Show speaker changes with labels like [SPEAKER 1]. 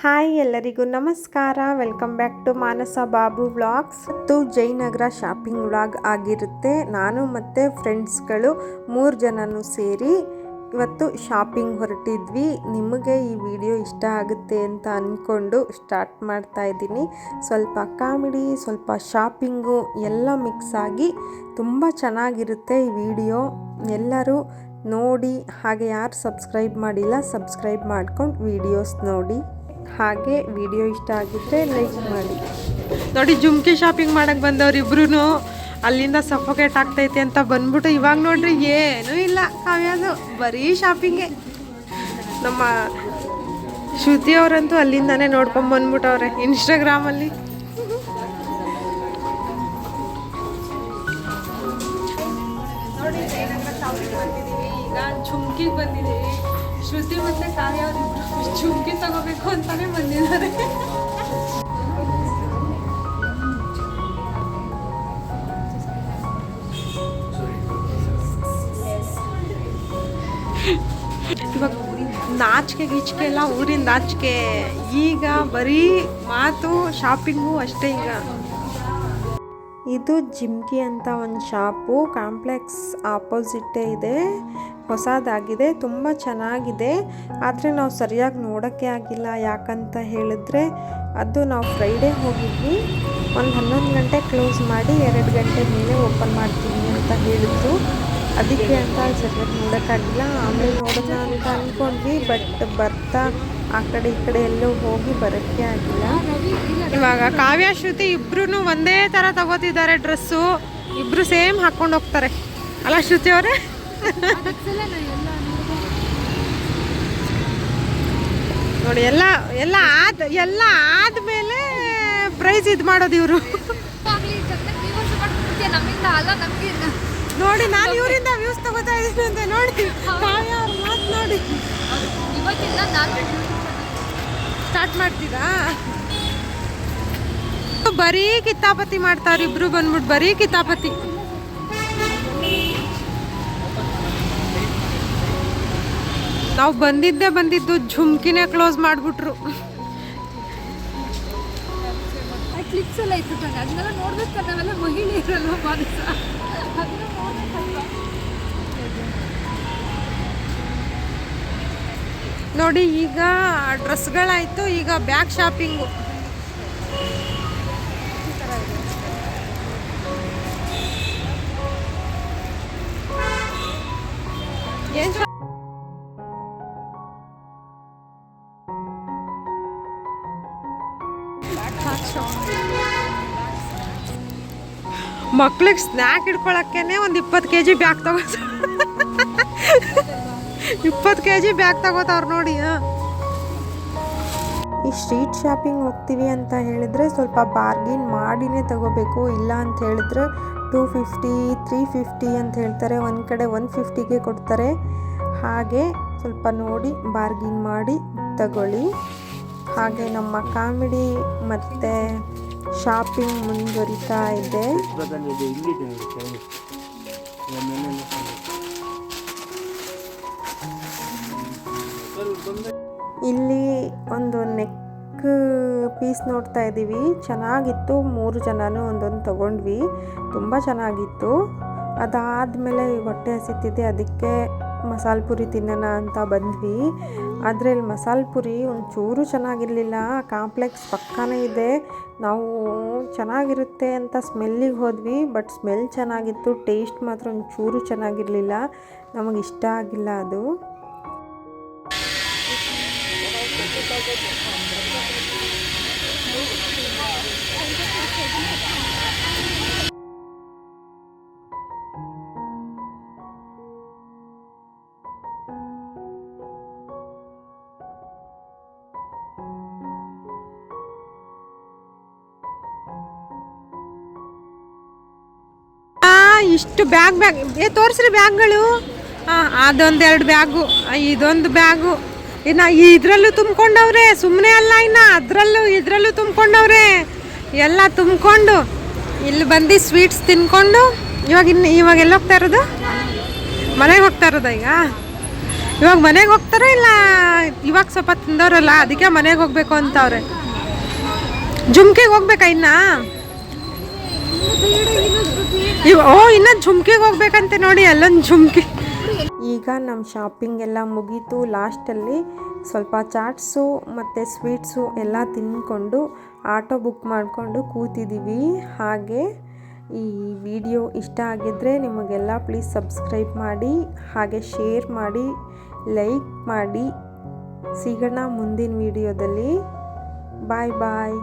[SPEAKER 1] Hi ಎಲ್ಲರಿಗೂ ನಮಸ್ಕಾರ. Welcome back to Manasa Babu vlogs ಮತ್ತು ಜಯನಗರ ಶಾಪಿಂಗ್ ವ್ಲಾಗ್ ಆಗಿರುತ್ತೆ. ನಾನು ಮತ್ತು ಫ್ರೆಂಡ್ಸ್ಗಳು ಮೂರು ಜನನೂ ಸೇರಿ ಇವತ್ತು ಶಾಪಿಂಗ್ ಹೊರಟಿದ್ವಿ. ನಿಮಗೆ ಈ ವಿಡಿಯೋ ಇಷ್ಟ ಆಗುತ್ತೆ ಅಂತ ಅಂದ್ಕೊಂಡು ಸ್ಟಾರ್ಟ್ ಮಾಡ್ತಾ ಇದ್ದೀನಿ. ಸ್ವಲ್ಪ ಕಾಮಿಡಿ ಸ್ವಲ್ಪ ಶಾಪಿಂಗು ಎಲ್ಲ ಮಿಕ್ಸ್ ಆಗಿ ತುಂಬ ಚೆನ್ನಾಗಿರುತ್ತೆ ಈ ವಿಡಿಯೋ ಎಲ್ಲರೂ ನೋಡಿ, ಹಾಗೆ ಯಾರು ಸಬ್ಸ್ಕ್ರೈಬ್ ಮಾಡಿಲ್ಲ ಸಬ್ಸ್ಕ್ರೈಬ್ ಮಾಡ್ಕೊಂಡು ವಿಡಿಯೋಸ್ ನೋಡಿ. ಹಾಗೆ ವಿಡಿಯೋ ಇಷ್ಟ ಆಗಿದ್ರೆ ಲೈಕ್ ಮಾಡಿ. ನೋಡಿ ಜುಮ್ಕಿ ಶಾಪಿಂಗ್ ಮಾಡೋಕೆ ಬಂದವ್ರು ಇಬ್ರು ಅಲ್ಲಿಂದ ಸಫೋಕೇಟ್ ಆಗ್ತೈತೆ ಅಂತ ಬಂದ್ಬಿಟ್ಟು ಇವಾಗ ನೋಡ್ರಿ ಏನೂ ಇಲ್ಲ. ಕಾವ್ಯದು ಬರೀ ಶಾಪಿಂಗೆ ನಮ್ಮ ಶ್ರುತಿ ಅವರಂತೂ ಅಲ್ಲಿಂದಾನೇ ನೋಡ್ಕೊಂಡ್ ಬಂದ್ಬಿಟ್ಟವ್ರೆ ಇನ್ಸ್ಟಾಗ್ರಾಮಲ್ಲಿ ನೋಡಿ ಈಗ ಚುಮ್ಕಿಗೆ ಬಂದಿದ್ದೀವಿ. ಶ್ರುತಿ ಮತ್ತೆ ಕಾವ್ಯ ಅವ್ರಿಬ್ರು ಚುಮ್ಕಿ ತಗೋಬೇಕು ಅಂತಾನೆ ಬಂದಿದ್ದಾರೆ ಇವಾಗ ನಾಚಿಕೆ ಗೀಚಿಕೆ ಎಲ್ಲ ಊರಿನ ನಾಚಿಕೆ. ಈಗ ಬರೀ ಮಾತು ಶಾಪಿಂಗು ಅಷ್ಟೇ ಈಗ. ಇದು ಜಿಮ್ಕಿ ಅಂತ ಒಂದು ಶಾಪು. ಕಾಂಪ್ಲೆಕ್ಸ್ ಆಪೋಸಿಟ್ಟೇ ಇದೆ. ಹೊಸದಾಗಿದೆ. ತುಂಬ ಚೆನ್ನಾಗಿದೆ. ಆದರೆ ನಾವು ಸರಿಯಾಗಿ ನೋಡೋಕ್ಕೆ ಆಗಿಲ್ಲ. ಯಾಕಂತ ಹೇಳಿದ್ರೆ ಅದು ನಾವು ಫ್ರೈಡೇ ಹೋಗಿದ್ವಿ. ಒಂದು ಹನ್ನೊಂದು ಗಂಟೆ ಕ್ಲೋಸ್ ಮಾಡಿ ಎರಡು ಗಂಟೆ ಮೇಲೆ ಓಪನ್ ಮಾಡ್ತೀನಿ ಅಂತ ಹೇಳಿದ್ರು. ಅದಕ್ಕೆ ಅಂತ ಸರಿಯಾಗಿ ನೋಡೋಕ್ಕಾಗಿಲ್ಲ ಆಮೇಲೆ ನೋಡೋಣ ಅಂತ ಅಂದ್ಕೊಂಡ್ವಿ ಬಟ್ ಬರ್ತಾ ಆ ಕಡೆ ಈ ಕಡೆ ಎಲ್ಲೂ ಹೋಗಿ ಬರೋಕ್ಕೆ ಆಗಿಲ್ಲ. ಇವಾಗ ಕಾವ್ಯ ಶ್ರುತಿ ಇಬ್ರು ಒಂದೇ ಥರ ತಗೋತಿದ್ದಾರೆ ಡ್ರೆಸ್ಸು. ಇಬ್ರು ಸೇಮ್ ಹಾಕೊಂಡು ಹೋಗ್ತಾರೆ. ಅಲ್ಲ ಶ್ರುತಿ ಅವರೇ? ನೋಡಿ ಎಲ್ಲ ಎಲ್ಲ ಆದ ಎಲ್ಲ ಆದ್ಮೇಲೆ ಪ್ರೈಸ್ ಇದು ಮಾಡೋದು ಇವರು. ನೋಡಿ ನಾನು ಇವರಿಂದ ವ್ಯೂಸ್ ತಗೋತಾ ಇದ್ದೀನಿ ಅಂತ ನೋಡಿ. ಕಾವ್ಯ ಅವ್ರ ಮಾತು ನೋಡಿ. ಸ್ಟಾರ್ಟ್ ಮಾಡ್ತೀರಾ? ಬರೀ ಕಿತ್ತಾಪತಿ ಮಾಡ್ತಾರೆ ಇಬ್ರು ಬಂದ್ಬಿಟ್ಟು ಬರೀ ಕಿತಾಪತಿ. ನಾವು ಬಂದಿದ್ದೇ ಬಂದಿದ್ದು ಝುಮ್ಕಿನೇ ಕ್ಲೋಸ್ ಮಾಡಿಬಿಟ್ರು.
[SPEAKER 2] ಕ್ಲಿಪ್ಸ್ ಎಲ್ಲ ಇತ್ತು ತಾನೆ ಅದನ್ನೆಲ್ಲ ನೋಡ್ಬೇಕು ನಾವೆಲ್ಲ ಮಹಿಳೆಯರಲ್ವ ಮಾನಸ? ಅದನ್ನ ನೋಡ್ಬೇಕಲ್ವಾ
[SPEAKER 1] ನೋಡಿ ಈಗ ಡ್ರೆಸ್ಗಳಾಯ್ತು ಈಗ ಬ್ಯಾಗ್ ಶಾಪಿಂಗು ಮಕ್ಳಿಗೆ ಸ್ನ್ಯಾಕ್ ಇಟ್ಕೊಳಕ್ಕೇನೆ ಒಂದು ಇಪ್ಪತ್ತು ಕೆ ಜಿ ಬ್ಯಾಗ್ ತಗೋತ ಇಪ್ಪತ್ತು ಕೆ ಜಿ ಬ್ಯಾಗ್ ತಗೋತಾವ್ರು ನೋಡಿ ಈ ಸ್ಟ್ರೀಟ್ ಶಾಪಿಂಗ್ ಹೋಗ್ತೀವಿ ಅಂತ ಹೇಳಿದ್ರೆ ಸ್ವಲ್ಪ ಬಾರ್ಗಿನ್ ಮಾಡಿನೇ ತಗೋಬೇಕು. ಇಲ್ಲ ಅಂತ ಹೇಳಿದ್ರೆ ಟೂ ಫಿಫ್ಟಿ ತ್ರೀ ಫಿಫ್ಟಿ ಅಂತ ಹೇಳ್ತಾರೆ. ಒಂದು ಕಡೆ ಒನ್ ಫಿಫ್ಟಿಗೆ ಕೊಡ್ತಾರೆ. ಹಾಗೆ ಸ್ವಲ್ಪ ನೋಡಿ ಬಾರ್ಗಿನ್ ಮಾಡಿ, ತಗೊಳ್ಳಿ. ಹಾಗೆ ನಮ್ಮ ಕಾಮಿಡಿ ಮತ್ತು ಶಾಪಿಂಗ್ ಮುಂದುವರಿತಾ ಇದೆ. ಇಲ್ಲಿ ಒಂದು ನೆಕ್ ಪೀಸ್ ನೋಡ್ತಾ ಇದ್ದೀವಿ. ಚೆನ್ನಾಗಿತ್ತು. ಮೂರು ಜನನೂ ಒಂದೊಂದು ತಗೊಂಡ್ವಿ. ತುಂಬ ಚೆನ್ನಾಗಿತ್ತು. ಅದಾದಮೇಲೆ ಹೊಟ್ಟೆ ಹಸಿತಿದೆ. ಅದಕ್ಕೆ ಮಸಾಲೆ ಪುರಿ ತಿನ್ನೋಣ ಅಂತ ಬಂದ್ವಿ. ಆದರೆ ಇಲ್ಲಿ ಮಸಾಲೆ ಪುರಿ ಒಂಚೂರು ಚೆನ್ನಾಗಿರಲಿಲ್ಲ. ಕಾಂಪ್ಲೆಕ್ಸ್ ಪಕ್ಕನೇ ಇದೆ. ನಾವು ಚೆನ್ನಾಗಿರುತ್ತೆ ಅಂತ ಸ್ಮೆಲ್ಲಿಗೆ ಹೋದ್ವಿ, ಬಟ್ ಸ್ಮೆಲ್ ಚೆನ್ನಾಗಿತ್ತು, ಟೇಸ್ಟ್ ಮಾತ್ರ ಒಂಚೂರು ಚೆನ್ನಾಗಿರಲಿಲ್ಲ. ನಮಗೆ ಇಷ್ಟ ಆಗಿಲ್ಲ ಅದು. ಇಷ್ಟು ಬ್ಯಾಗ್ ಬ್ಯಾಗ್, ಏ, ತೋರಿಸ್ರಿ ಬ್ಯಾಗ್ಗಳು. ಹಾಂ ಅದೊಂದು ಎರಡು ಬ್ಯಾಗು ಇದೊಂದು ಬ್ಯಾಗು. ಇನ್ನು ಇದರಲ್ಲೂ ತುಂಬ್ಕೊಂಡವ್ರೆ ಸುಮ್ಮನೆ ಅಲ್ಲ ಇನ್ನು, ಅದರಲ್ಲೂ, ಇದರಲ್ಲೂ ತುಂಬ್ಕೊಂಡವ್ರೆ. ಎಲ್ಲ ತುಂಬಿಕೊಂಡು, ಇಲ್ಲಿ ಬಂದು ಸ್ವೀಟ್ಸ್ ತಿನ್ಕೊಂಡು, ಇವಾಗ ಇನ್ನು ಇವಾಗ ಎಲ್ಲಿ ಹೋಗ್ತಾ ಇರೋದು? ಮನೆಗೆ ಹೋಗ್ತಾ ಇರೋದ ಈಗ? ಇವಾಗ ಮನೆಗೆ ಹೋಗ್ತಾರೋ ಇಲ್ಲ, ಇವಾಗ ಸ್ವಲ್ಪ ತಿಂದವ್ರಲ್ಲ, ಅದಕ್ಕೆ ಮನೆಗೆ ಹೋಗ್ಬೇಕು ಅಂತವ್ರೆ. ಜುಮ್ಕೆಗೆ ಹೋಗ್ಬೇಕಾ ಇನ್ನ? ಇವ್ ಓ, ಇನ್ನ ಝುಮ್ಕಿಗೆ ಹೋಗ್ಬೇಕಂತೆ ನೋಡಿ, ಅಲ್ಲೊಂದು ಝುಮ್ಕಿ. ಈಗ ನಮ್ಮ ಶಾಪಿಂಗ್ ಎಲ್ಲ ಮುಗೀತು. ಲಾಸ್ಟಲ್ಲಿ ಸ್ವಲ್ಪ ಚಾಟ್ಸು ಮತ್ತು ಸ್ವೀಟ್ಸು ಎಲ್ಲ ತಿನ್ಕೊಂಡು ಆಟೋ ಬುಕ್ ಮಾಡಿಕೊಂಡು ಕೂತಿದ್ದೀವಿ ಹಾಗೆ ಈ ವಿಡಿಯೋ ಇಷ್ಟ ಆಗಿದ್ದರೆ ನಿಮಗೆಲ್ಲ ಪ್ಲೀಸ್ ಸಬ್ಸ್ಕ್ರೈಬ್ ಮಾಡಿ, ಹಾಗೆ ಶೇರ್ ಮಾಡಿ ಲೈಕ್ ಮಾಡಿ. ಸಿಗೋಣ ಮುಂದಿನ ವಿಡಿಯೋದಲ್ಲಿ ಬಾಯ್ ಬಾಯ್